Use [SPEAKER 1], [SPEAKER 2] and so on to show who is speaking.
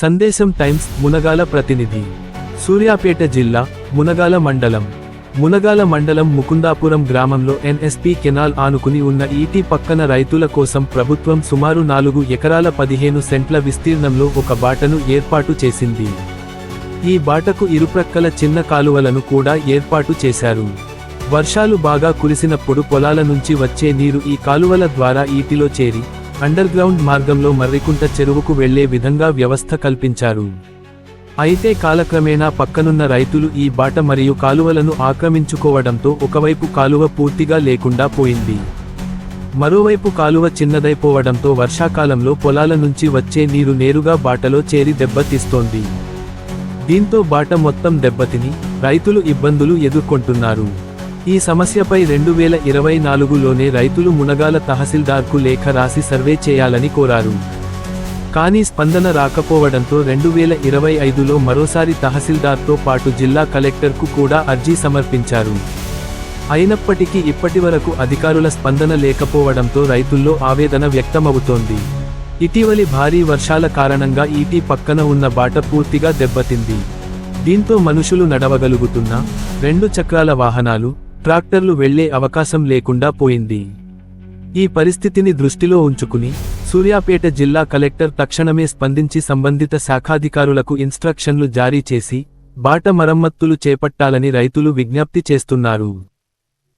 [SPEAKER 1] సందేశం టైమ్స్ మునగాల ప్రతినిధి. సూర్యాపేట జిల్లా మునగాల మండలం. మునగాల మండలం ముకుందాపురం గ్రామంలో ఎన్ఎస్పి కెనాల్ ఆనుకుని ఉన్న ఈటీ పక్కన రైతుల కోసం ప్రభుత్వం సుమారు నాలుగు ఎకరాల పదిహేను సెంట్ల విస్తీర్ణంలో ఒక బాటను ఏర్పాటు చేసింది. ఈ బాటకు ఇరుప్రక్కల చిన్న కాలువలను కూడా ఏర్పాటు చేశారు. వర్షాలు బాగా కురిసినప్పుడు పొలాల నుంచి వచ్చే నీరు ఈ కాలువల ద్వారా ఈటిలో చేరి అండర్ గ్రౌండ్ మార్గంలో మర్రికుంట చెరువుకు వెళ్ళే విధంగా వ్యవస్థ కల్పించారు. అయితే కాలక్రమేణా పక్కనున్న రైతులు ఈ బాట మరియు కాలువలను ఆక్రమించుకోవడంతో ఒకవైపు కాలువ పూర్తిగా లేకుండా పోయింది. మరోవైపు కాలువ చిన్నదైపోవడంతో వర్షాకాలంలో పొలాల నుంచి వచ్చే నీరు నేరుగా బాటలో చేరి దెబ్బతీస్తోంది దీంతో బాట మొత్తం దెబ్బతిని రైతులు ఇబ్బందులు ఎదుర్కొంటున్నారు. ఈ సమస్యపై రెండు వేల ఇరవై నాలుగులోనే రైతులు మునగాల తహసీల్దార్కు లేఖ రాసి సర్వే చేయాలని కోరారు. కానీ స్పందన రాకపోవడంతో రెండు వేల ఇరవై ఐదులో మరోసారి తహసీల్దార్తో పాటు జిల్లా కలెక్టర్కు కూడా అర్జీ సమర్పించారు. అయినప్పటికీ ఇప్పటివరకు అధికారుల స్పందన లేకపోవడంతో రైతుల్లో ఆవేదన వ్యక్తమవుతోంది. ఇటీవలి భారీ వర్షాల కారణంగా ఈటీ పక్కన ఉన్న బాట పూర్తిగా దెబ్బతింది. దీంతో మనుషులు నడవగలుగుతున్న రెండు చక్రాల వాహనాలు ట్రాక్టర్లు వెళ్ళే అవకాశం లేకుండా పోయింది. ఈ పరిస్థితిని దృష్టిలో ఉంచుకుని సూర్యాపేట జిల్లా కలెక్టర్ తక్షణమే స్పందించి సంబంధిత శాఖాధికారులకు ఇన్స్ట్రక్షన్లు జారీ చేసి బాట మరమ్మత్తులు చేపట్టాలని రైతులు విజ్ఞప్తి చేస్తున్నారు.